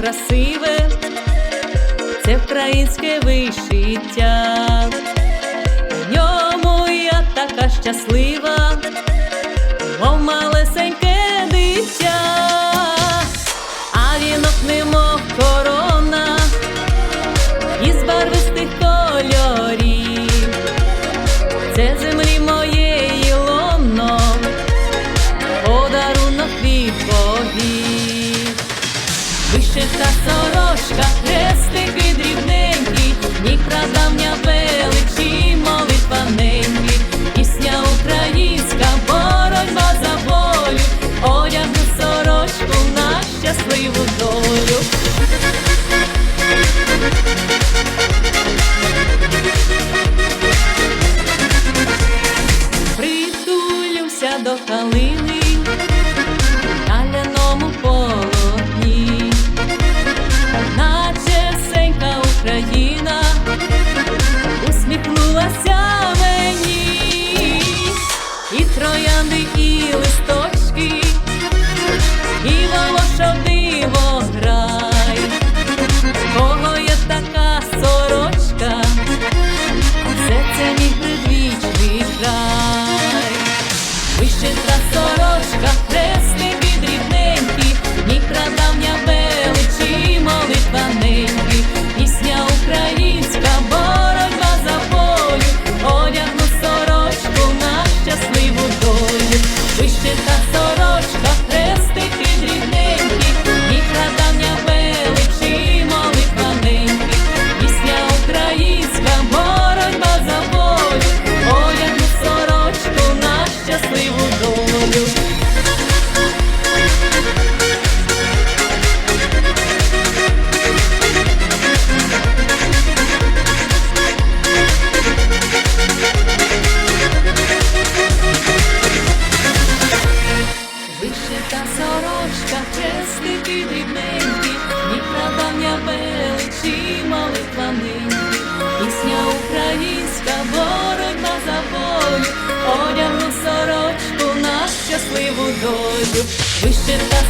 красиве, це українське вишиття. В ньому я така щаслива, мов малесеньке дитя, а вінок немов корона із барвистих Вишита сорочка, хрестики дрібненькі, ні прадавня величі, молитва ненькі, пісня українська, боротьба за волю, одягну сорочку на щасливу долю. Листочки, і волошоди грай, кого є така сорочка, все це мій предвічний край. Вишита сорочку на